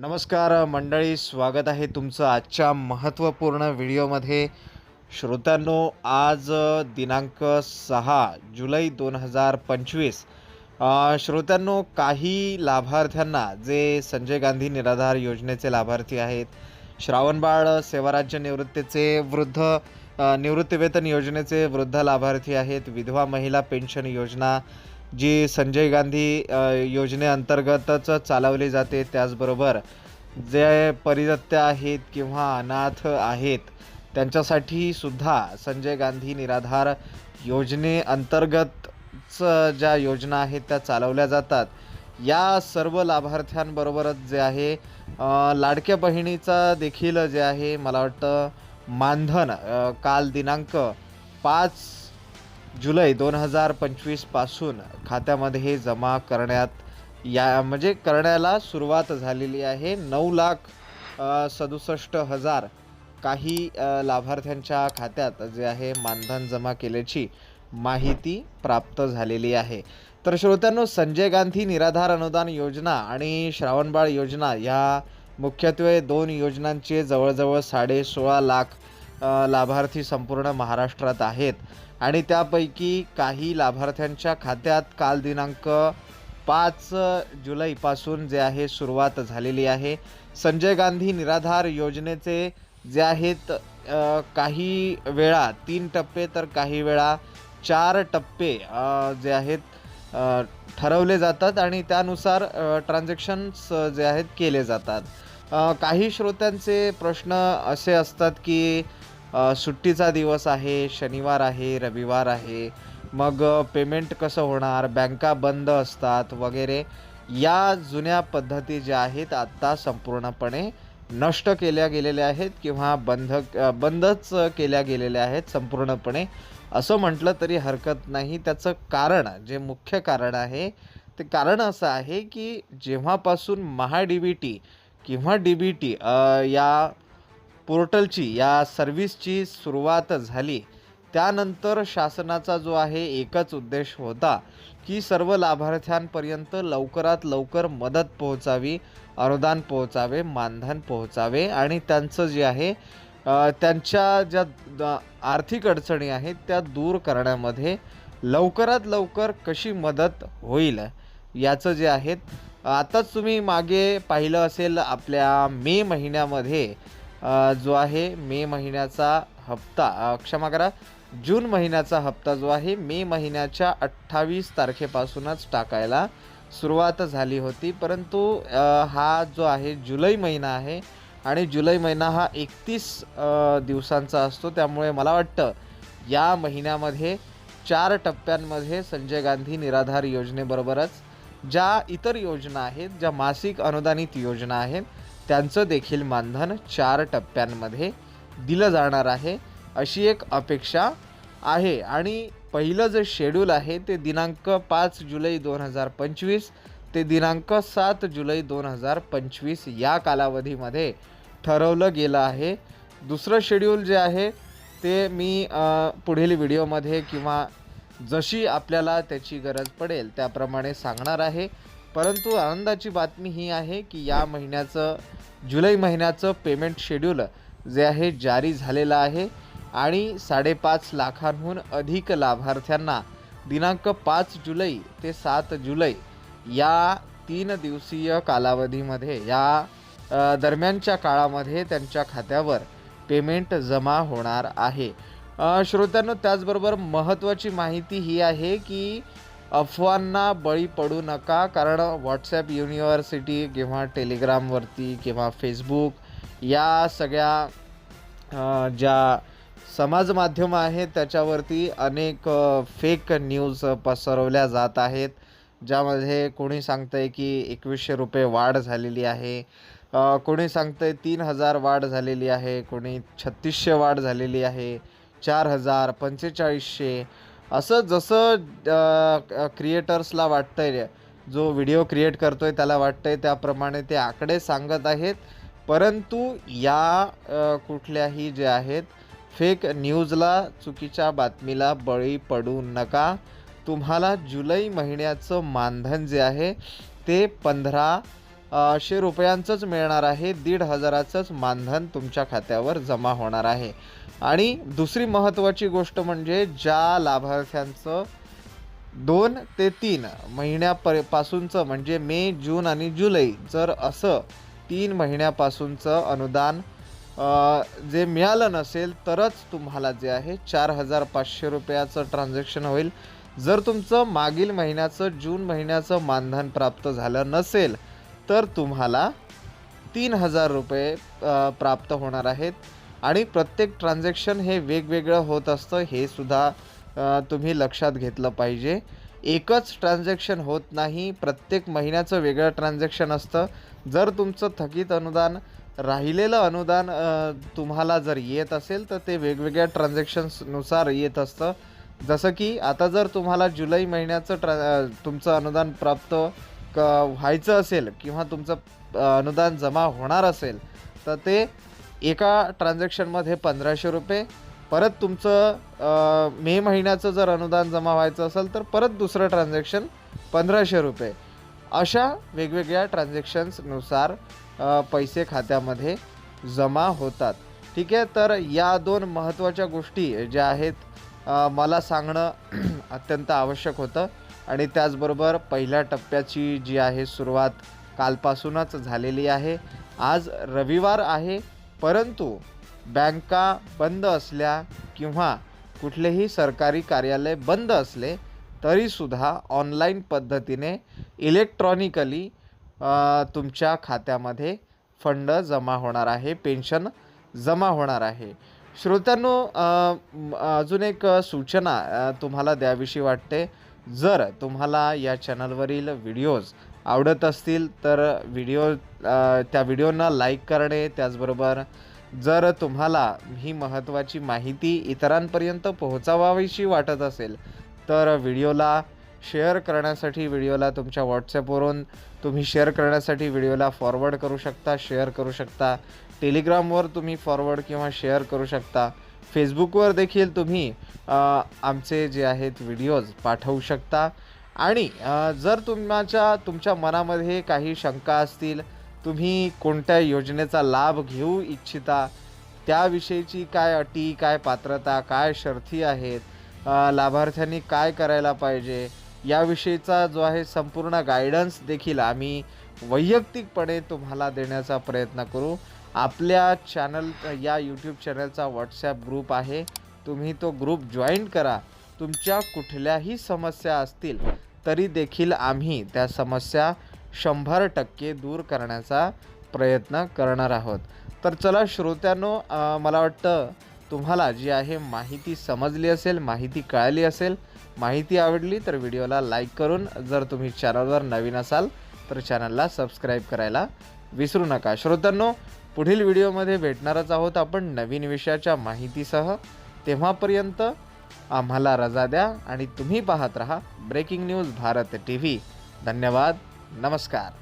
नमस्कार मंडळी स्वागत आहे तुमचं आजच्या महत्त्वपूर्ण व्हिडिओमध्ये. श्रोत्यांनो आज दिनांक सहा जुलै दोन हजार पंचवीस श्रोत्यांनो काही लाभार्थ्यांना जे संजय गांधी निराधार योजनेचे लाभार्थी आहेत श्रावणबाळ सेवाराज्य निवृत्तीचे वृद्ध निवृत्तीवेतन योजनेचे वृद्ध लाभार्थी आहेत विधवा महिला पेन्शन योजना जी संजय गांधी योजनेअंतर्गतच चालवली जाते त्याचबरोबर जे परित्यक्ते आहेत किंवा अनाथ आहेत त्यांच्यासाठी सुद्धा संजय गांधी निराधार योजनेअंतर्गतच ज्या योजना आहेत त्या चालवल्या जातात. या सर्व लाभार्थ्यांबरोबरच जे आहे लाडक्या बहिणीचा देखील जे आहे मला वाटतं मानधन काल दिनांक पाच जुलै दोन हजार पंचवीसपासून खात्यामध्ये जमा करण्यात या म्हणजे करण्याला सुरुवात झालेली आहे. नऊ लाख सदुसष्ट हजार काही लाभार्थ्यांच्या खात्यात जे आहे मानधन जमा केल्याची माहिती प्राप्त झालेली आहे. तर श्रोत्यांनो संजय गांधी निराधार अनुदान योजना आणि श्रावणबाळ योजना या मुख्यत्वे दोन योजनांचे जवळजवळ साडे सोळा लाख लाभार्थी संपूर्ण महाराष्ट्रात आहेत. आणि त्यापैकी काही लाभार्थ्यांच्या खात्यात काल दिनांक पाच जुलैपासून जे आहे सुरुवात झालेली आहे. संजय गांधी निराधार योजनेचे जे आहेत काही वेळा तीन टप्पे तर काही वेळा चार टप्पे जे आहेत ठरवले जातात आणि त्यानुसार ट्रान्झॅक्शन्स जे आहेत केले जातात. काही श्रोत्यांचे प्रश्न असे असतात की सुट्टीचा दिवस आहे शनिवार आहे रविवार आहे. मग पेमेंट कसं होणार? बँका बंद असतात? वगैरे या जुन्या पद्धती ज्या आहेत आत्ता संपूर्णपणे नष्ट केल्या गेलेल्या आहेत किंवा बंध बंदच केल्या गेलेल्या आहेत संपूर्णपणे. असं म्हटलं तरी हरकत नाही. त्याचं कारण जे मुख्य कारण आहे ते कारण असं आहे की जेव्हापासून महा डी बी टी किंवा डी बी टी या पोर्टलची या सर्व्हिसची सुरुवात झाली. त्यानंतर शासनाचा जो आहे एकच उद्देश होता की सर्व लाभार्थ्यांपर्यंत लवकरात लवकर मदत पोहोचावी अनुदान पोहोचावे मानधन पोहोचावे आणि त्यांचं जे आहे त्यांच्या ज्या द- आर्थिक अडचणी आहेत त्या दूर करण्यामध्ये लवकरात लवकर कशी मदत होईल याचं जे आहेत आताच तुम्ही मागे पाहिलं असेल आपल्या मे महिन्यामध्ये जो आहे मे महिन्याचा हप्ता. क्षमा करा जून महिन्याचा हप्ता जो आहे मे महिन्याच्या अठ्ठावीस तारखेपासूनच टाकायला सुरुवात झाली होती. परंतु हा जो आहे जुलै महिना आहे आणि जुलै महिना हा एकतीस दिवसांचा असतो. त्यामुळे मला वाटतं या महिन्यामध्ये चार टप्प्यांमध्ये संजय गांधी निराधार योजनेबरोबरच ज्या इतर योजना आहेत ज्या मासिक अनुदानित योजना आहेत त्यांचं देखील मानधन चार टप्प्यांमध्ये दिलं जाणार आहे. अशी एक अपेक्षा आहे. आणि पहिलं जे शेड्यूल आहे ते दिनांक पाच जुलै दोन हजार पंचवीस ते दिनांक सात जुलै दोन हजार पंचवीस या कालावधीमध्ये ठरवलं गेलं आहे. दुसरं शेड्यूल जे आहे ते मी पुढील व्हिडिओमध्ये किंवा जशी आपल्याला त्याची गरज पडेल त्याप्रमाणे सांगणार आहे. परंतु आनंदाची बातमी ही आहे की या महिन्याचं जुलै महिन्याचं पेमेंट शेड्यूल जे आहे जारी झालेलं आहे आणि साडेपाच लाखांहून अधिक लाभार्थ्यांना दिनांक पाच जुलै ते सात जुलै या तीन दिवसीय कालावधीमध्ये या दरम्यानच्या काळामध्ये त्यांच्या खात्यावर पेमेंट जमा होणार आहे. अ, श्रोत्यांनो त्याचबरोबर महत्त्वाची माहिती ही आहे की अफवांना बळी पडू नका कारण व्हॉट्सॲप युनिव्हर्सिटी किंवा टेलिग्रामवरती किंवा फेसबुक या सगळ्या ज्या समाजमाध्यमं आहेत त्याच्यावरती अनेक फेक न्यूज पसरवल्या जात आहेत ज्यामध्ये कोणी सांगतं आहे की एकवीसशे रुपये वाढ झालेली आहे कोणी सांगतं आहे तीन हजार वाढ झालेली आहे कोणी छत्तीसशे वाढ झालेली आहे चार हजार पंचेचाळीसशे असं जसं क्रिएटर्सला वाटतं आहे जो व्हिडिओ क्रिएट करतो आहे त्याला वाटतं आहे त्याप्रमाणे ते आकडे सांगत आहेत. परंतु या कुठल्याही जे आहेत फेक न्यूजला चुकीच्या बातमीला बळी पडू नका. तुम्हाला जुलै महिन्याचं मानधन जे आहे ते पंधरा शे रुपयांचंच मिळणार आहे. दीड हजाराचंच मानधन तुमच्या खात्यावर जमा होणार आहे. आणि दुसरी महत्त्वाची गोष्ट म्हणजे ज्या लाभार्थ्यांचं दोन ते तीन महिन्यापर पासूनचं म्हणजे मे जून आणि जुलै जर असं तीन महिन्यापासूनचं अनुदान जे मिळालं नसेल तरच तुम्हाला जे आहे चार हजार पाचशे रुपयाचं ट्रान्झॅक्शन होईल. जर तुमचं मागील महिन्याचं जून महिन्याचं मानधन प्राप्त झालं नसेल तर तुम्हाला तीन हजार रुपये प्राप्त होणार आहेत. आणि प्रत्येक ट्रान्झॅक्शन हे वेगवेगळं होत असतं. हे सुद्धा तुम्ही लक्षात घेतलं पाहिजे. एकच ट्रान्झॅक्शन होत नाही. प्रत्येक महिन्याचं वेगळं ट्रान्झॅक्शन असतं. जर तुमचं थकीत अनुदान राहिलेलं अनुदान तुम्हाला जर येत असेल तर ते वेगवेगळ्या ट्रान्झॅक्शन्सनुसार येत असतं. जसं की आता जर तुम्हाला जुलै महिन्याचं ट्रा तुमचं अनुदान प्राप्त क व्हायचं असेल किंवा तुमचं अनुदान जमा होणार असेल तर ते एका ट्रान्झॅक्शनमध्ये पंधराशे रुपये परत तुमचं मे महिन्याचं जर अनुदान जमा व्हायचं असेल तर परत दुसरं ट्रान्झॅक्शन पंधराशे रुपये. अशा वेगवेगळ्या ट्रान्झॅक्शन्सनुसार पैसे खात्यामध्ये जमा होतात. ठीक आहे? तर या दोन महत्त्वाच्या गोष्टी ज्या आहेत मला सांगणं अत्यंत आवश्यक होतं. आणि त्याचबरोबर पहिल्या टप्प्याची जी आहे सुरुवात कालपासूनच झालेली आहे. आज रविवार आहे परंतु बँका बंद असल्या किंवा कुठलेही सरकारी कार्यालय बंद असले तरीसुद्धा ऑनलाईन पद्धतीने इलेक्ट्रॉनिकली तुमच्या खात्यामध्ये फंड जमा होणार आहे पेन्शन जमा होणार आहे. श्रोत्यांनो अजून एक सूचना तुम्हाला द्यावीशी वाटते. जर तुम्हाला या चॅनलवरील व्हिडिओज आवडत असतील तर व्हिडिओ त्या व्हिडिओंना लाईक करणे त्याचबरोबर जर तुम्हाला ही महत्त्वाची माहिती इतरांपर्यंत पोहोचावावीशी वाटत असेल तर व्हिडिओला शेअर करण्यासाठी व्हिडिओला तुमच्या व्हॉट्सॲपवरून तुम्ही शेअर करण्यासाठी व्हिडिओला फॉरवर्ड करू शकता शेअर करू शकता. टेलिग्रामवर तुम्ही फॉरवर्ड किंवा शेअर करू शकता. फेसबुकवर देखील तुम्ही आमचे जे आहेत व्हिडिओज पाठवू शकता. आणि जर तुमच्या तुमच्या मनामध्ये काही शंका असतील तुम्ही कोणत्या योजनेचा लाभ घेऊ इच्छिता त्याविषयीची काय अटी काय पात्रता काय शर्थी आहेत लाभार्थ्यांनी काय करायला पाहिजे याविषयीचा जो आहे संपूर्ण गायडन्स देखील आम्ही वैयक्तिकपणे तुम्हाला देण्याचा प्रयत्न करू. आपल्या चॅनल या यूट्यूब चॅनलचा व्हॉट्सॲप ग्रुप आहे. तुम्ही तो ग्रुप जॉईन करा. तुमच्या कुठल्याही समस्या असतील तरी देखील आम्ही त्या समस्या शंभर टक्के दूर करण्याचा प्रयत्न करणार आहोत. तर चला श्रोत्यांनो मला वाटतं तुम्हाला जी आहे माहिती समजली असेल माहिती कळाली असेल माहिती आवडली तर व्हिडिओला लाईक करून जर तुम्ही चॅनलवर नवीन असाल तर चॅनलला सबस्क्राईब करायला विसरू नका. श्रोत्यांनो पुढील व्हिडिओमध्ये भेटणारच आहोत आपण नवीन विषयाच्या माहितीसह. तेव्हापर्यंत आम्हाला रजा द्या आणि तुम्ही पाहत रहा breaking news Bharat T V धन्यवाद. नमस्कार.